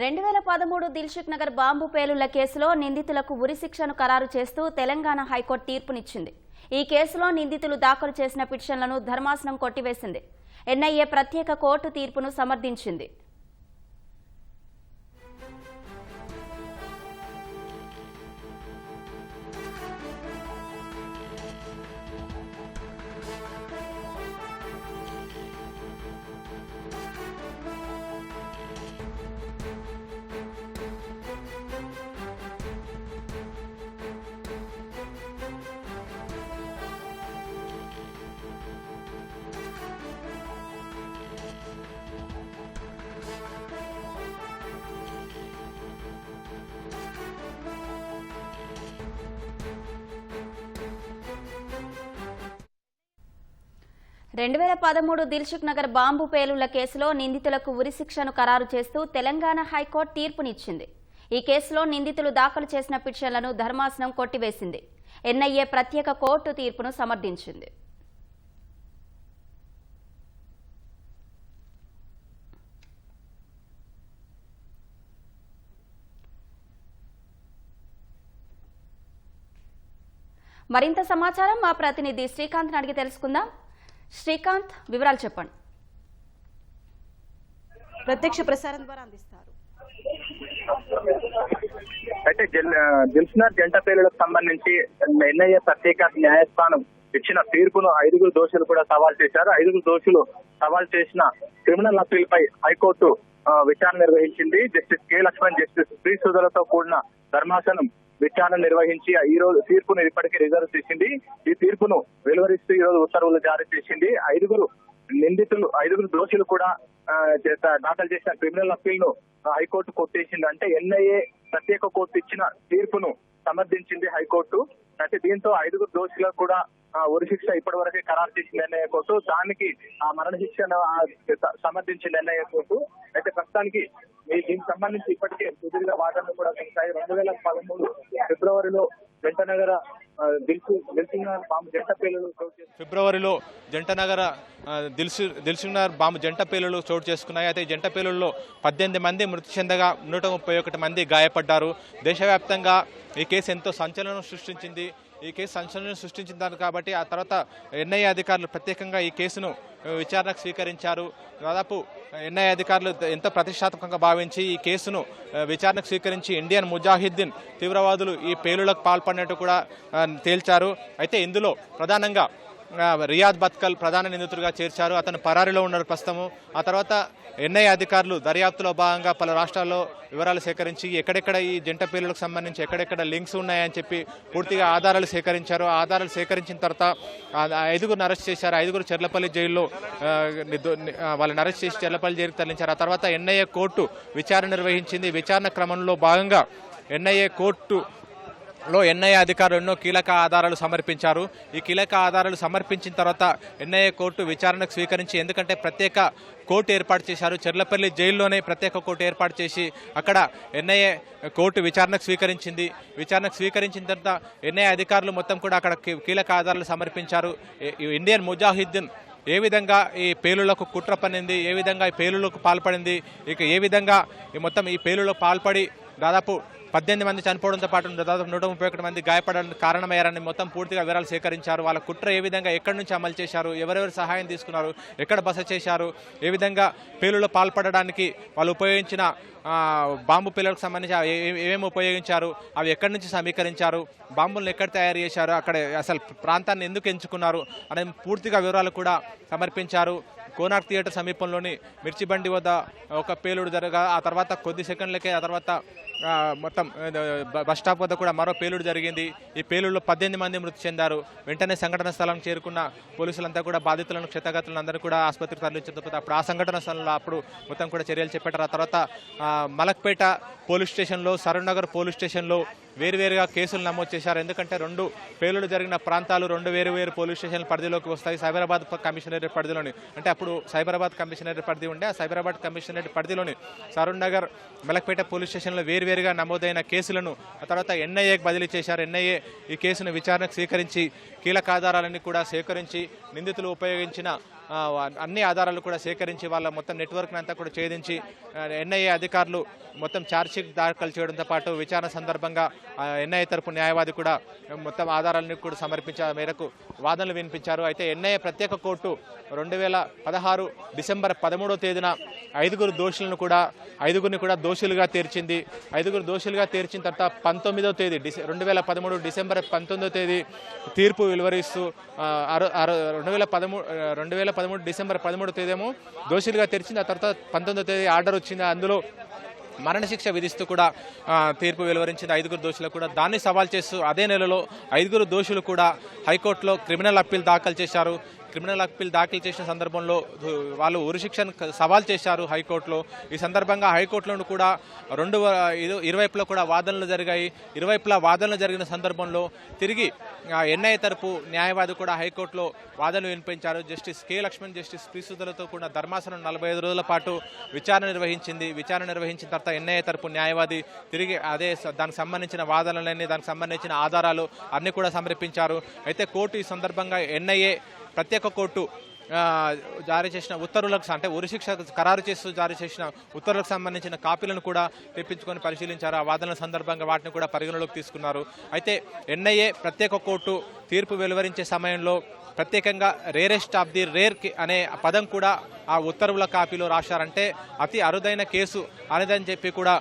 రెండు వేల పదమూడు దిల్షుక్ నగర్ బాంబు పేలుళ్ళ కేసులో నిందితులకు ఉరిశిక్షను ఖరారు చేస్తూ తెలంగాణ హైకోర్టు తీర్పునిచ్చింది. ఈ కేసులో నిందితులు దాఖలు చేసిన పిటిషన్లను ధర్మాసనం కొట్టివేసింది. ఎన్ఐఏ ప్రత్యేక కోర్టు తీర్పును సమర్థించింది. రెండు వేల పదమూడు దిల్సుఖ్ నగర్ బాంబు పేలుళ్ళ కేసులో నిందితులకు ఉరిశిక్షను ఖరారు చేస్తూ తెలంగాణ హైకోర్టు తీర్పునిచ్చింది. ఈ కేసులో నిందితులు దాఖలు చేసిన పిటిషన్లను ధర్మాసనం కొట్టివేసింది. ఎన్ఐఏ ప్రత్యేక కోర్టు తీర్పును సమర్థించింది. మరింత సమాచారం మా ప్రతినిధి శ్రీకాంత్ అడిగి తెలుసుకుందాం. శ్రీకాంత్ వివరాలు చెప్పండి. ప్రత్యక్ష ప్రసారం ద్వారా అందిస్తారు. అయితే దిల్సునార్ జంట పేలులకు సంబంధించి ఎన్ఐఏ ప్రత్యేక న్యాయస్థానం ఇచ్చిన తీర్పును ఐదుగురు దోషులు కూడా సవాల్ చేశారు. ఐదుగురు దోషులు సవాల్ చేసిన క్రిమినల్ అప్పీల్ పై హైకోర్టు విచారణ నిర్వహించింది. Justice K Lakshman justice Sri సుధలతో కూడిన ధర్మాసనం విచారణ నిర్వహించి ఈ రోజు తీర్పును ఇప్పటికే రిజర్వ్ చేసింది. ఈ తీర్పును వెలువరిస్తూ ఈ రోజు ఉత్తర్వులు జారీ చేసింది. ఐదుగురు నిందితులు ఐదుగురు దోషులు కూడా దాఖలు చేసిన క్రిమినల్ అప్పీల్ను హైకోర్టు కొట్టేసింది. అంటే ఎన్ఐఏ ప్రత్యేక కోర్టు ఇచ్చిన తీర్పును సమర్థించింది హైకోర్టు. అయితే దీంతో ఐదుగురు దోషులకు కూడా ఉరిశిక్ష ఇప్పటి వరకే ఖరారు చేసింది ఎన్ఐఏ కోర్టు. దానికి ఆ మరణశిక్షను సమర్థించింది ఎన్ఐఏ కోర్టు. అయితే ప్రస్తుతానికి దీనికి సంబంధించి ఇప్పటికే సుదీర్ఘ వాదనలు కూడా కొనసాగి రెండు వేల పదమూడు ఫిబ్రవరిలో వెంటనగర దిల్సు బాంబు జంట పేలులు ఫిబ్రవరిలో జంట నగర ఆ, దిల్సు దిల్సునగర్ బాంబు జంట పేలులు చోటు చేసుకున్నాయి. అయితే జంట పేలుల్లో పద్దెనిమిది మంది మృతి చెందగా నూట ముప్పై ఒకటి మంది గాయపడ్డారు. దేశవ్యాప్తంగా ఈ కేసు ఎంతో సంచలనం సృష్టించింది. ఈ కేసు సంచలనం సృష్టించింది కాబట్టి ఆ తర్వాత ఎన్ఐఏ అధికారులు ప్రత్యేకంగా ఈ కేసును విచారణకు స్వీకరించారు. దాదాపు ఎన్ఐఏ అధికారులు ఎంతో ప్రతిష్టాత్మకంగా భావించి ఈ కేసును విచారణకు స్వీకరించి ఇండియన్ ముజాహిద్దీన్ తీవ్రవాదులు ఈ పేలులకు పాల్పడినట్టు కూడా తేల్చారు. అయితే ఇందులో ప్రధానంగా రియాద్ బత్కల్ ప్రధాన నిందితుడిగా చేర్చారు. అతను పరారీలో ఉన్నారు ప్రస్తుతము. ఆ తర్వాత ఎన్ఐ అధికారులు దర్యాప్తులో భాగంగా పలు రాష్ట్రాల్లో వివరాలు సేకరించి ఎక్కడెక్కడ ఈ జంట పేలులకు సంబంధించి ఎక్కడెక్కడ లింక్స్ ఉన్నాయని చెప్పి పూర్తిగా ఆధారాలు సేకరించారు. ఆ ఆధారాలు సేకరించిన తర్వాత ఐదుగురు అరెస్ట్ చేశారు. ఐదుగురు చెర్లపల్లి జైల్లో ని- వాళ్ళని అరెస్ట్ చేసి చెర్లపల్లి జైలుకి తరలించారు. ఆ తర్వాత ఎన్ఐఏ కోర్టు విచారణ నిర్వహించింది. విచారణ క్రమంలో భాగంగా ఎన్ఐఏ కోర్టు లో ఎన్ఐఏ అధికారులు ఎన్నో కీలక ఆధారాలు సమర్పించారు. ఈ కీలక ఆధారాలు సమర్పించిన తర్వాత ఎన్ఐఏ కోర్టు విచారణకు స్వీకరించి ఎందుకంటే ప్రత్యేక కోర్టు ఏర్పాటు చేశారు. చెర్లపల్లి జైల్లోనే ప్రత్యేక కోర్టు ఏర్పాటు చేసి అక్కడ ఎన్ఐఏ కోర్టు విచారణకు స్వీకరించింది. విచారణకు స్వీకరించిన తర్వాత ఎన్ఐఏ అధికారులు మొత్తం కూడా అక్కడ కీలక ఆధారాలు సమర్పించారు. ఇండియన్ ముజాహిద్దీన్ ఏ విధంగా ఈ పేలులకు కుట్ర పన్నింది? ఏ విధంగా ఈ పేలులకు పాల్పడింది? ఇక ఏ విధంగా ఈ మొత్తం ఈ పేలులకు పాల్పడి దాదాపు పద్దెనిమిది మంది చనిపోవడంతో పాటు దాదాపు నూట ముప్పై ఒకటి మంది గాయపడడానికి కారణమయ్యారని మొత్తం పూర్తిగా వివరాలు సేకరించారు. వాళ్ళ కుట్ర ఏ విధంగా ఎక్కడి నుంచి అమలు చేశారు ఎవరెవరు సహాయం తీసుకున్నారు ఎక్కడ బస చేశారు ఏ విధంగా పేలులో పాల్పడడానికి వాళ్ళు ఉపయోగించిన బాంబు పిల్లలకు సంబంధించి ఏ- ఏమేమి ఉపయోగించారు అవి ఎక్కడి నుంచి సమీకరించారు బాంబులను ఎక్కడ తయారు చేశారు అక్కడ అసలు ప్రాంతాన్ని ఎందుకు ఎంచుకున్నారు అనే పూర్తిగా వివరాలు కూడా సమర్పించారు. కోనార్క్ థియేటర్ సమీపంలోని మిర్చిబండి వద్ద ఒక పేలుడు జరగా ఆ తర్వాత కొద్ది సెకండ్లకే ఆ తర్వాత మొత్తం బస్ స్టాప్ వద్ద కూడా మరో పేలుడు జరిగింది. ఈ పేలుడులో పద్దెనిమిది మంది మృతి చెందారు. వెంటనే సంఘటన స్థలం చేరుకున్న పోలీసులంతా కూడా బాధితులను క్షతగాతులను అందరూ కూడా ఆసుపత్రికి తరలించడంతో అప్పుడు ఆ సంఘటన స్థలంలో అప్పుడు మొత్తం కూడా చర్యలు చేపట్టారు. ఆ తర్వాత మలక్పేట పోలీస్ స్టేషన్లో సరూనగర్ పోలీస్ స్టేషన్లో వేరువేరుగా కేసులు నమోదు చేశారు. ఎందుకంటే రెండు పేలుడు జరిగిన ప్రాంతాలు రెండు వేరు వేరు పోలీస్ స్టేషన్ల పరిధిలోకి వస్తాయి. సైబరాబాద్ కమిషనరేట్ పరిధిలోని అంటే అప్పుడు సైబరాబాద్ కమిషనరేట్ పరిధి ఉండే ఆ సైబరాబాద్ కమిషనరేట్ పరిధిలోని సరూర్ నగర్ పోలీస్ స్టేషన్లో వేరు వేరువేరుగా నమోదైన కేసులను తర్వాత ఎన్ఐఏకి బదిలీ చేశారు. ఎన్ఐఏ ఈ కేసును విచారణకు స్వీకరించి కీలక ఆధారాలన్నీ కూడా సేకరించి నిందితులు ఉపయోగించిన అన్ని ఆధారాలు కూడా సేకరించి వాళ్ళ మొత్తం నెట్వర్క్ని అంతా కూడా ఛేదించి ఎన్ఐఏ అధికారులు మొత్తం ఛార్జ్షీట్ దాఖలు చేయడంతో పాటు విచారణ సందర్భంగా ఎన్ఐఏ తరపు న్యాయవాది కూడా మొత్తం ఆధారాలను కూడా సమర్పించే మేరకు వాదనలు వినిపించారు. అయితే ఎన్ఐఏ ప్రత్యేక కోర్టు రెండు వేల పదహారు డిసెంబర్ పదమూడో తేదీన ఐదుగురు దోషులను కూడా ఐదుగురిని కూడా దోషులుగా తీర్చింది. ఐదుగురు దోషులుగా తీర్చిన తర్వాత పంతొమ్మిదో తేదీ డిసె రెండు వేల పదమూడు డిసెంబర్ పంతొమ్మిదో తేదీ తీర్పు వెలువరిస్తూ రెండు వేల పదమూడు రెండు వేల పదమూడు డిసెంబర్ పదమూడు తేదేమో దోషులుగా తెరిచింది. ఆ తర్వాత పంతొమ్మిదో తేదీ ఆర్డర్ వచ్చింది. అందులో మరణశిక్ష విధిస్తూ కూడా తీర్పు వెలువరించింది. ఐదుగురు దోషులకు కూడా దాన్ని సవాల్ చేస్తూ అదే నెలలో ఐదుగురు దోషులు కూడా హైకోర్టులో క్రిమినల్ అప్పీల్ దాఖలు చేశారు. క్రిమినల్ అప్పీల్ దాఖలు చేసిన సందర్భంలో వాళ్ళు ఉరిశిక్షను సవాల్ చేశారు హైకోర్టులో. ఈ సందర్భంగా హైకోర్టులోను కూడా రెండు ఇరువైపులో ఇరువైపులా కూడా వాదనలు జరిగాయి. ఇరువైపులా వాదనలు జరిగిన సందర్భంలో తిరిగి ఎన్ఐఏ తరపు న్యాయవాది కూడా హైకోర్టులో వాదనలు వినిపించారు. జస్టిస్ కె లక్ష్మణ్ జస్టిస్ ప్రిసుదలతో కూడిన ధర్మాసనం నలభై ఐదు రోజుల పాటు విచారణ నిర్వహించింది. విచారణ నిర్వహించిన తర్వాత ఎన్ఐఏ తరపు న్యాయవాది తిరిగి అదే దానికి సంబంధించిన వాదనలన్నీ దానికి సంబంధించిన ఆధారాలు అన్నీ కూడా సమర్పించారు. అయితే కోర్టు ఈ సందర్భంగా ఎన్ఐఏ ప్రత్యేక కోర్టు జారీ చేసిన ఉత్తర్వులకు అంటే ఉరిశిక్ష ఖరారు చేస్తూ జారీ చేసిన ఉత్తర్వులకు సంబంధించిన కాపీలను కూడా తెప్పించుకొని పరిశీలించారు. ఆ వాదనల సందర్భంగా వాటిని కూడా పరిగణలోకి తీసుకున్నారు. అయితే ఎన్ఐఏ ప్రత్యేక కోర్టు తీర్పు వెలువరించే సమయంలో ప్రత్యేకంగా రేరెస్ట్ ఆఫ్ ది రేర్ అనే పదం కూడా ఆ ఉత్తర్వుల కాపీలో రాశారంటే అతి అరుదైన కేసు అనేదని చెప్పి కూడా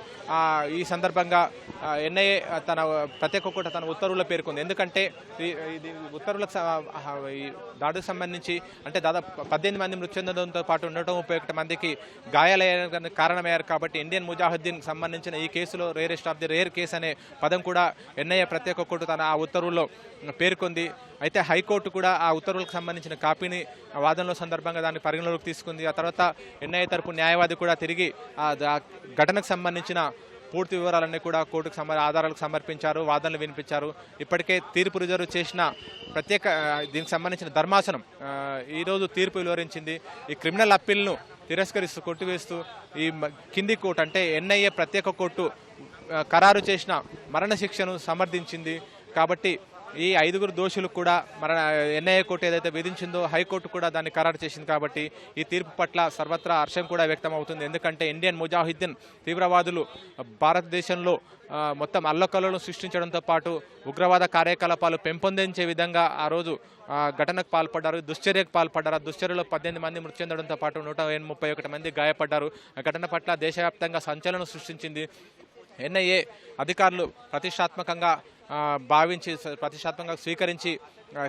ఈ సందర్భంగా ఎన్ఐఏ తన ప్రత్యేక కోర్టు తన ఉత్తర్వుల్లో పేర్కొంది. ఎందుకంటే ఇది ఉత్తర్వులకు దాడికి సంబంధించి అంటే దాదాపు పద్దెనిమిది మంది మృతి చెందడంతో పాటు ఉండటం ముప్పై ఒకటి మందికి గాయాలయ్యడానికి కారణమయ్యారు కాబట్టి ఇండియన్ ముజాహుద్దీన్ సంబంధించిన ఈ కేసులో rarest of the rare case అనే పదం కూడా ఎన్ఐఏ ప్రత్యేక కోర్టు తన ఆ ఉత్తర్వుల్లో పేర్కొంది. అయితే హైకోర్టు కూడా ఆ ఉత్తర్వులకు సంబంధించిన కాపీని వాదనలో సందర్భంగా దాన్ని పరిగణలోకి తీసుకుంది. ఆ తర్వాత ఎన్ఐఏ తరపు న్యాయవాది కూడా తిరిగి ఆ ఘటనకు సంబంధించిన పూర్తి వివరాలన్నీ కూడా కోర్టుకు సమర్ ఆధారాలకు సమర్పించారు వాదనలు వినిపించారు. ఇప్పటికే తీర్పు రిజర్వ్ చేసిన ప్రత్యేక దీనికి సంబంధించిన ధర్మాసనం ఈరోజు తీర్పు వెలువరించింది. ఈ క్రిమినల్ అప్పీల్ను తిరస్కరిస్తూ కొట్టివేస్తూ ఈ మ- కింది కోర్టు అంటే ఎన్ఐఏ ప్రత్యేక కోర్టు ఖరారు చేసిన మరణశిక్షను సమర్థించింది. కాబట్టి ఈ ఐదుగురు దోషులు కూడా మరణ ఎన్ఐఏ కోర్టు ఏదైతే విధించిందో హైకోర్టు కూడా దాన్ని ఖరారు చేసింది కాబట్టి ఈ తీర్పు పట్ల సర్వత్రా హర్షం కూడా వ్యక్తం అవుతుంది ఎందుకంటే ఇండియన్ ముజాహిద్దీన్ తీవ్రవాదులు భారతదేశంలో మొత్తం అల్లకలను సృష్టించడంతో పాటు ఉగ్రవాద కార్యకలాపాలు పెంపొందించే విధంగా ఆ రోజు ఘటనకు పాల్పడ్డారు దుశ్చర్యకు పాల్పడ్డారు. ఆ దుశ్చర్యలో పద్దెనిమిది మంది మృతి చెందడంతో పాటు నూట ముప్పై ఒకటి మంది గాయపడ్డారు. ఆ ఘటన పట్ల దేశవ్యాప్తంగా సంచలనం సృష్టించింది. ఎన్ఐఏ అధికారులు ప్రతిష్టాత్మకంగా భావించి ప్రతిష్టాత్మకంగా స్వీకరించి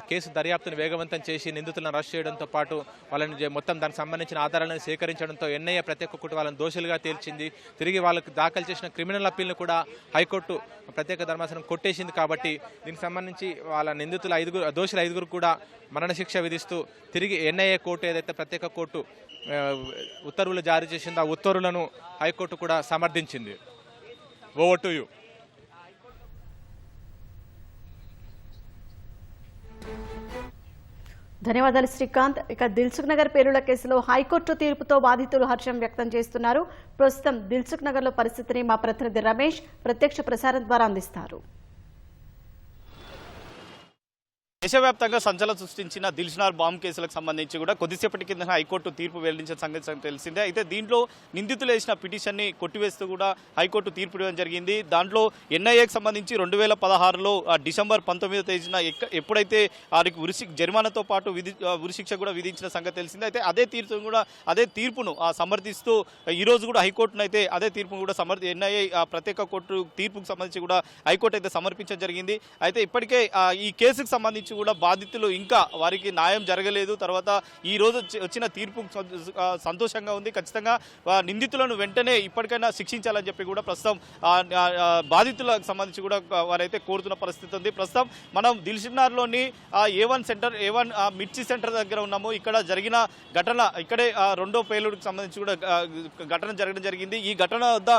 కేసు దర్యాప్తును వేగవంతం చేసి నిందితులను అరెస్ట్ చేయడంతో పాటు వాళ్ళని మొత్తం దానికి సంబంధించిన ఆధారాలను సేకరించడంతో ఎన్ఐఏ ప్రతి కోర్టు వాళ్ళని దోషులుగా తేల్చింది తిరిగి వాళ్ళకి దాఖలు చేసిన క్రిమినల్ అప్పీల్ను కూడా హైకోర్టు ప్రత్యేక ధర్మాసనం కొట్టేసింది కాబట్టి దీనికి సంబంధించి వాళ్ళ నిందితుల ఐదుగురు దోషుల ఐదుగురు కూడా మరణశిక్ష విధిస్తూ తిరిగి ఎన్ఐఏ కోర్టు ఏదైతే ప్రత్యేక కోర్టు ఉత్తర్వులు జారీ చేసిందో ఆ ఉత్తర్వులను హైకోర్టు కూడా సమర్థించింది. ఓవర్ టు యూ ధన్యవాదాలు శ్రీకాంత్. ఇక దిల్సుఖ్ నగర్ పేలుళ్ళ కేసులో హైకోర్టు తీర్పుతో బాధితులు హర్షం వ్యక్తం చేస్తున్నారు. ప్రస్తుతం దిల్సుఖ్ నగర్లో పరిస్థితిని మా ప్రతినిధి రమేష్ ప్రత్యక్ష ప్రసారం ద్వారా అందిస్తారు. దేశవ్యాప్తంగా సంచలనం సృష్టించిన దిల్షనార్ బాంబ్ కేసులకు సంబంధించి కూడా కొద్దిసేపటి కింద హైకోర్టు తీర్పు వెల్లడించిన సంగతి తెలిసిందే. అయితే దీంట్లో నిందితులు వేసిన పిటిషన్ని కొట్టివేస్తూ కూడా హైకోర్టు తీర్పు ఇవ్వడం జరిగింది. దాంట్లో ఎన్ఐఏకి సంబంధించి రెండు వేల పదహారులో డిసెంబర్ పంతొమ్మిదో తేదీన ఎప్పుడైతే వారికి ఉరిశి జరిమానాతో పాటు విధి ఉరిశిక్ష కూడా విధించిన సంగతి తెలిసిందే. అయితే అదే తీర్పు కూడా అదే తీర్పును ఆ, సమర్థిస్తూ ఈరోజు కూడా హైకోర్టును అయితే అదే తీర్పును కూడా సమర్థి ఎన్ఐఏ ఆ, ప్రత్యేక కోర్టు తీర్పుకు సంబంధించి కూడా హైకోర్టు అయితే సమర్పించడం జరిగింది. అయితే ఇప్పటికే ఆ, ఈ కేసుకు సంబంధించి కూడా బాధితులు ఇంకా వారికి న్యాయం జరగలేదు. తర్వాత ఈ రోజు వచ్చి- వచ్చిన తీర్పు సంతోషంగా ఉంది. ఖచ్చితంగా నిందితులను వెంటనే ఇప్పటికైనా శిక్షించాలని చెప్పి కూడా ప్రస్తుతం బాధితులకు సంబంధించి కూడా వారైతే కోరుతున్న పరిస్థితి ఉంది. ప్రస్తుతం మనం దిల్షినార్లోని A one centre A one Mirchi centre దగ్గర ఉన్నాము. ఇక్కడ జరిగిన ఘటన ఇక్కడే రెండో పేలుడికి సంబంధించి కూడా ఘటన జరగడం జరిగింది. ఈ ఘటన వద్ద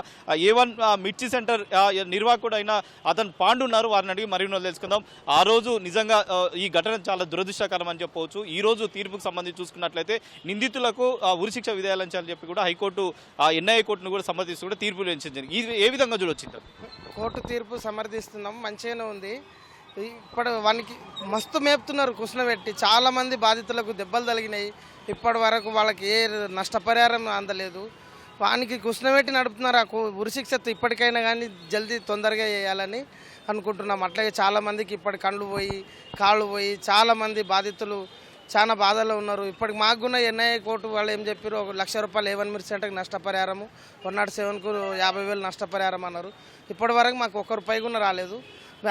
ఏ వన్ మిర్చి సెంటర్ ఆ, నిర్వాహకుడు అయిన అతను పాండు ఉన్నారు వారిని అడిగి మరిన్ని తెలుసుకుందాం. ఆ రోజు నిజంగా ఈ ఘటన చాలా దురదృష్టకరం అని చెప్పవచ్చు. ఈ రోజు తీర్పుకు సంబంధించి చూసుకున్నట్లయితే నిందితులకు ఉరిశిక్ష విధాయాలని చెప్పి కూడా హైకోర్టు ఎన్ఐఏ కోర్టును కూడా సమర్థిస్తూ కూడా తీర్పులు ఇది ఏ విధంగా చూడొచ్చింది? కోర్టు తీర్పు సమర్థిస్తున్నాం. మంచిగానే ఉంది. ఇప్పుడు వానికి మస్తు మేపుతున్నారు కృష్ణ చాలా మంది బాధితులకు దెబ్బలు తగిలినాయి. ఇప్పటి వరకు వాళ్ళకి ఏ నష్టపరిహారం అందలేదు. వానికి కుసునబెట్టి నడుపుతున్నారు. ఆ ఉరిశిక్ష ఇప్పటికైనా కానీ జల్దీ తొందరగా చేయాలని అనుకుంటున్నాం. అట్లాగే చాలా మందికి ఇప్పటి కళ్ళు పోయి కాళ్ళు పోయి చాలా మంది బాధితులు చాలా బాధలో ఉన్నారు. ఇప్పటికి మాకు కూడా ఎన్ఐఏ కోర్టు వాళ్ళు ఏం చెప్పారు ఒక లక్ష రూపాయలు ఏవన్ మీరు సెంటర్కి నష్టపరిహారము వన్ నాట్ సెవెన్కు యాభై వేలు నష్టపరిహారం అన్నారు. ఇప్పటి వరకు మాకు ఒక్క రూపాయి కూడా రాలేదు.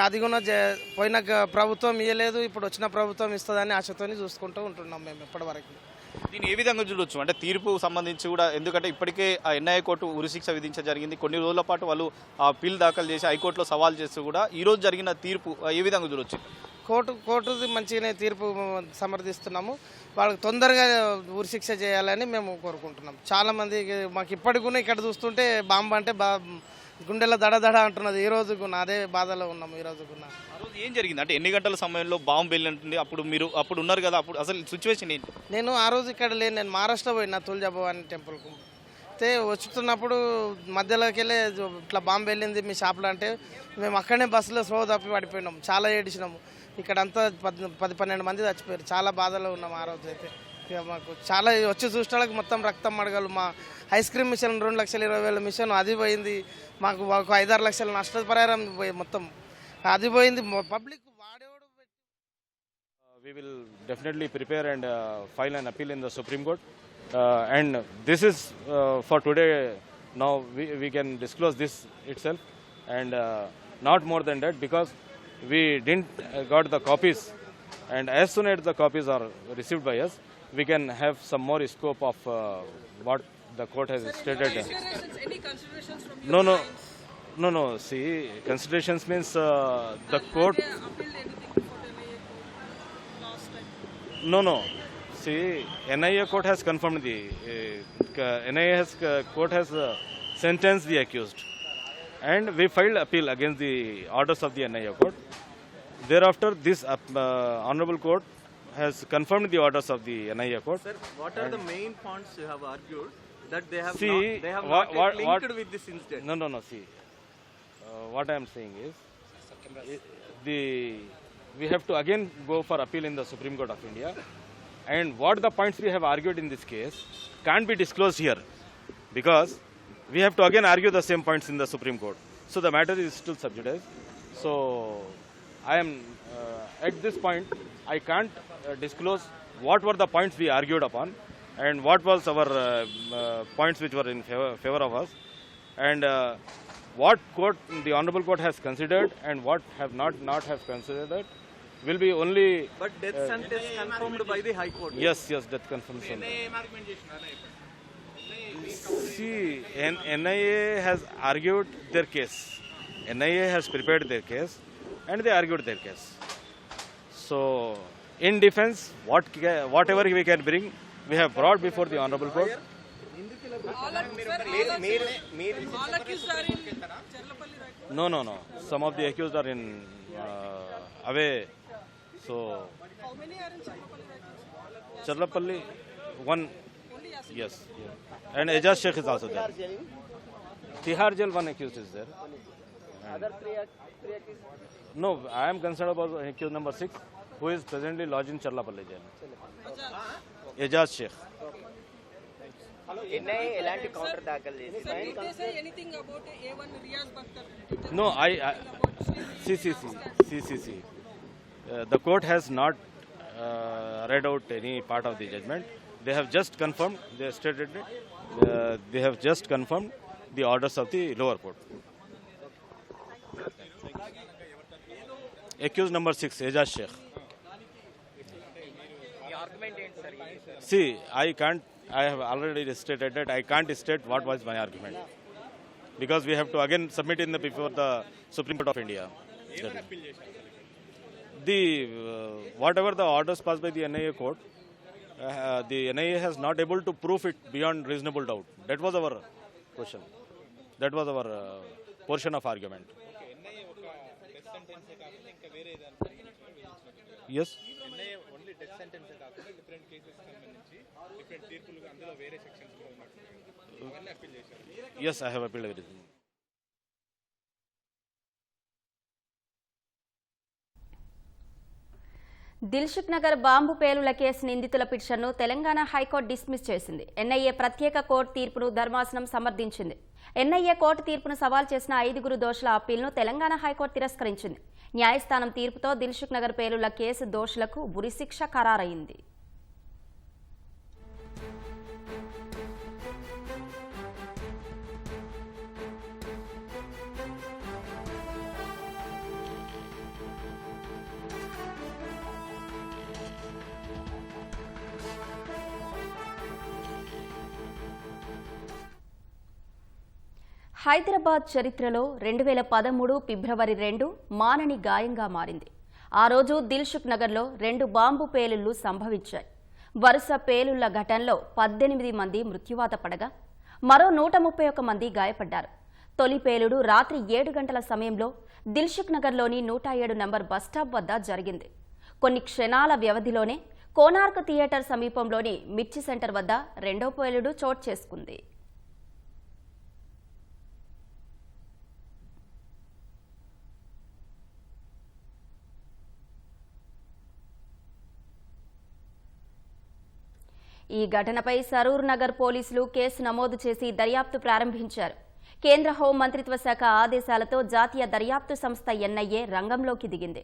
అది కూడా జ- పోయిన ప్రభుత్వం ఇవ్వలేదు ఇప్పుడు వచ్చిన ప్రభుత్వం ఇస్తుందని ఆశతోని చూసుకుంటూ ఉంటున్నాం మేము ఇప్పటి వరకు. దీన్ని ఏ విధంగా చూడొచ్చు? అంటే తీర్పు సంబంధించి కూడా ఎందుకంటే ఇప్పటికే ఆ ఎన్ఐఏ కోర్టు ఉరిశిక్ష విధించ జరిగింది. కొన్ని రోజుల పాటు వాళ్ళు ఆ పిల్ దాఖలు చేసి హైకోర్టులో సవాల్ చేస్తూ కూడా ఈ రోజు జరిగిన తీర్పు ఏ విధంగా చూడొచ్చు? కోర్టు కోర్టుది మంచిగానే తీర్పు సమర్థిస్తున్నాము. వాళ్ళకి తొందరగా ఉరిశిక్ష చేయాలని మేము కోరుకుంటున్నాం. చాలామంది మాకు ఇప్పటికి కూడా ఇక్కడ చూస్తుంటే బాంబు అంటే బా గుండెల దడ దడ అంటున్నది. ఈ రోజు కూడా అదే బాధలో ఉన్నాము ఈ రోజు కూడా ఆ రోజు ఏం జరిగింది? అంటే ఎన్ని గంటల సమయంలో బాంబు వెళ్ళింటుంది అప్పుడు మీరు అప్పుడు ఉన్నారు కదా అప్పుడు అసలు సిచ్యువేషన్ ఏంటి? నేను ఆ రోజు ఇక్కడ లేను. నేను మహారాష్ట్ర పోయినా తుల్జా భవాని టెంపుల్కు. అయితే వస్తున్నప్పుడు మధ్యలోకి వెళ్ళి ఇట్లా బాంబు వెళ్ళింది మీ షాప్లో అంటే మేము అక్కడనే బస్సులో స్లో తప్పి పడిపోయినాం చాలా ఏడిచినాము. ఇక్కడ అంతా పది పది పన్నెండు మంది చచ్చిపోయారు. చాలా బాధలో ఉన్నాం ఆ రోజు అయితే. మాకు చాలా వచ్చి చూసినాక మొత్తం రక్తం మడగలు. మా ఐస్ క్రీమ్ మిషన్ రెండు లక్షల ఇరవై వేల మిషన్ అది పోయింది. మాకు ఒక ఐదారు లక్షల నష్ట పరిహారం మొత్తం అది పోయింది. పబ్లిక్ వాడేవాడు we will definitely prepare and file and appeal in the supreme court and this is for today no we can disclose this itself and not more than that because we didn't got the copies and as soon the copies are received by S we can have some more scope of uh, what the court has stated. No, no, no, no. See, considerations means uh, the court. No, no. See, NIA court has confirmed the uh, NIA has uh, court has uh, sentenced the accused, and we filed appeal against the orders of the NIA court. Thereafter, this uh, uh, honorable court has confirmed the orders of the NIA court. Sir, what are the main points you have argued that they have See, not, they have wha- not what- yet what- linked with this incident? No, no, no. See, uh, what I am saying is, i- the we have to again go for appeal in the Supreme Court of India, and what the points we have argued in this case can't be disclosed here, because we have to again argue the same points in the Supreme Court. So the matter is still sub judice. So I am uh, at this point I can't uh, disclose what were the points we argued upon, and what was our uh, uh, points which were in favor, favor of us, and uh, what court the honorable court has considered and what have not not have considered will be only But death sentence confirmed by the High Court. yes yes death confirmation. See, N- NIA has argued their case. NIA has prepared their case, and they argued their case. So, in defense, what whatever we can bring, we have brought before the honorable court. No, no, no. Some of the accused are in uh, away. So, Charlapalli, one. Yes. And Ejaz Sheikh is also there. Tihar jail, one accused is there. no, I am concerned about accused number six, who is presently lodged in Charlapalli jail. Ejaz Sheikh. ఎలాంటి counter దాఖలు చేసి No, I, I see, see, see, see, see, see. Uh, the court has not uh, read out any part of the judgment. They have just confirmed, they stated it, uh, they have just confirmed the orders of the lower court. Accused number six, Ejaz Sheikh. See, I can't, I have already stated that I can't state what was my argument. Because we have to again submit in the before the Supreme Court of India. The uh, whatever the orders passed by the NIA court, uh, the NIA has not able to prove it beyond reasonable doubt. That was our question. That was our uh, portion of argument. Yes. Yes, I have appealed everything. Dilsukh Nagar bomb పేలుల case నిందితుల పిటిషన్ను Telangana high court dismiss చేసింది. NIA ప్రత్యేక court తీర్పును ధర్మాసనం సమర్థించింది. NIA court తీర్పును సవాల్ చేసిన ఐదుగురు దోషుల అప్పీల్ను తెలంగాణ హైకోర్టు తిరస్కరించింది. న్యాయస్థానం తీర్పుతో దిల్సుఖ్ నగర్ పేరుల కేసు దోషులకు ఉరిశిక్ష ఖరారైంది. హైదరాబాద్ చరిత్రలో రెండు వేల పదమూడు ఫిబ్రవరి రెండు మానని గాయంగా మారింది. ఆ రోజు దిల్షుక్ నగర్లో రెండు బాంబు పేలుళ్ళు సంభవించాయి. వరుస పేలుళ్ళ ఘటనలో పద్దెనిమిది మంది మృత్యువాత పడగా మరో నూట ముప్పై ఒక్క మంది గాయపడ్డారు. తొలి పేలుడు రాత్రి ఏడు గంటల సమయంలో దిల్షుక్ నగర్లోని నూట ఏడు నంబర్ బస్టాప్ వద్ద జరిగింది. కొన్ని క్షణాల వ్యవధిలోనే కోనార్క్ థియేటర్ సమీపంలోని మిర్చి సెంటర్ వద్ద రెండో పేలుడు చోటు చేసుకుంది. ఈ ఘటనపై సరూర్ నగర్ పోలీసులు కేసు నమోదు చేసి దర్యాప్తు ప్రారంభించారు. కేంద్ర హోం మంత్రిత్వ శాఖ ఆదేశాలతో జాతీయ దర్యాప్తు సంస్థ ఎన్ఐఏ రంగంలోకి దిగింది.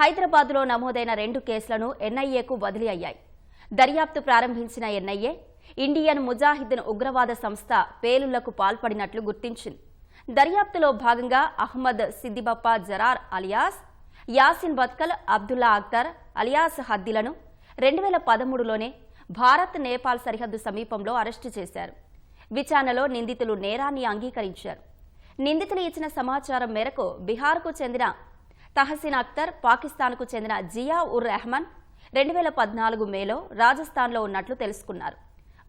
హైదరాబాద్లో నమోదైన రెండు కేసులను ఎన్ఐఏకు బదిలీ అయ్యాయి. దర్యాప్తు ప్రారంభించిన ఎన్ఐఏ ఇండియన్ ముజాహిద్దీన్ ఉగ్రవాద సంస్థ పేలుళ్ళకు పాల్పడినట్లు గుర్తించింది. దర్యాప్తులో భాగంగా అహ్మద్ సిద్దిబప్ప జరార్ అలియాస్ యాసిన్ బత్కల్ అబ్దుల్లా అఖ్తర్ అలియాస్ హద్దీలను రెండు వేల పదమూడులోనే భారత్ నేపాల్ సరిహద్దు సమీపంలో అరెస్టు చేశారు. విచారణలో నిందితులు నేరాన్ని అంగీకరించారు. నిందితులు ఇచ్చిన సమాచారం మేరకు బీహార్కు చెందిన తహసీన్ అఖ్తర్ పాకిస్తాన్కు చెందిన జియా ఉర్ రెహమాన్ రెండు వేల పద్నాలుగు మేలో రాజస్థాన్లో ఉన్నట్లు తెలుసుకున్నారు.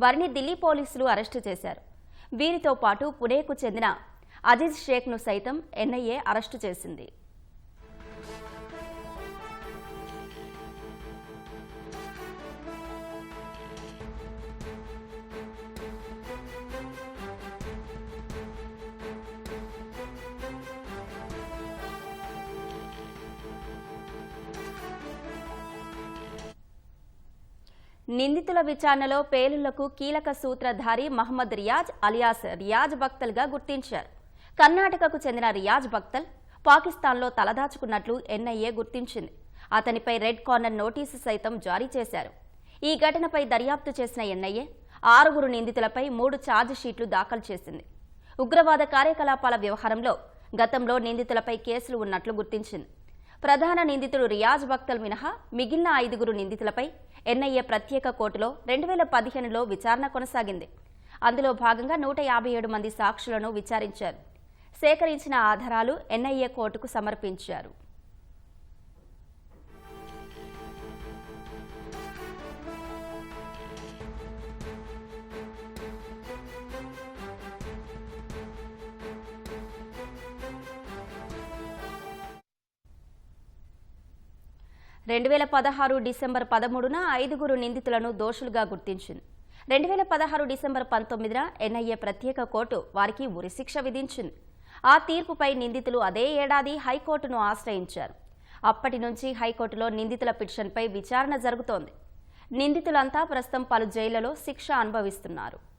వారిని ఢిల్లీ పోలీసులు అరెస్టు చేశారు. వీరితో పాటు పుణేకు చెందిన అజీజ్ షేక్ను సైతం ఎన్ఐఏ అరెస్టు చేసింది. నిందితుల విచారణలో పేలుళ్ళకు కీలక సూత్రధారి మహమ్మద్ రియాజ్ అలియాస్ రియాజ్ బక్తల్గా గుర్తించారు. కర్ణాటకకు చెందిన రియాజ్ బక్తల్ పాకిస్తాన్లో తలదాచుకున్నట్లు ఎన్ఐఏ గుర్తించింది. అతనిపై రెడ్ కార్నర్ నోటీసు సైతం జారీ చేశారు. ఈ ఘటనపై దర్యాప్తు చేసిన ఎన్ఐఏ ఆరుగురు నిందితులపై మూడు ఛార్జ్ షీట్లు దాఖలు చేసింది. ఉగ్రవాద కార్యకలాపాల వ్యవహారంలో గతంలో నిందితులపై కేసులు ఉన్నట్లు గుర్తించింది. ప్రధాన నిందితుడు రియాజ్ బక్తల్ మినహా మిగిలిన ఐదుగురు నిందితులపై ఎన్ఐఏ ప్రత్యేక కోర్టులో రెండు వేల పదిహేనులో విచారణ కొనసాగింది. అందులో భాగంగా నూట యాభై ఏడు మంది సాక్షులను విచారించారు. సేకరించిన ఆధారాలు ఎన్ఐఏ కోర్టుకు సమర్పించారు. రెండు వేల పదహారు డిసెంబర్ పదమూడున ఐదుగురు నిందితులను దోషులుగా గుర్తించింది. రెండు వేల పదహారు డిసెంబర్ పంతొమ్మిదిన ఎన్ఐఏ ప్రత్యేక కోర్టు వారికి ఉరిశిక్ష విధించింది. ఆ తీర్పుపై నిందితులు అదే ఏడాది హైకోర్టును ఆశ్రయించారు. అప్పటి నుంచి హైకోర్టులో నిందితుల పిటిషన్పై విచారణ జరుగుతోంది. నిందితులంతా ప్రస్తుతం పలు జైళ్ళలో శిక్ష అనుభవిస్తున్నారు.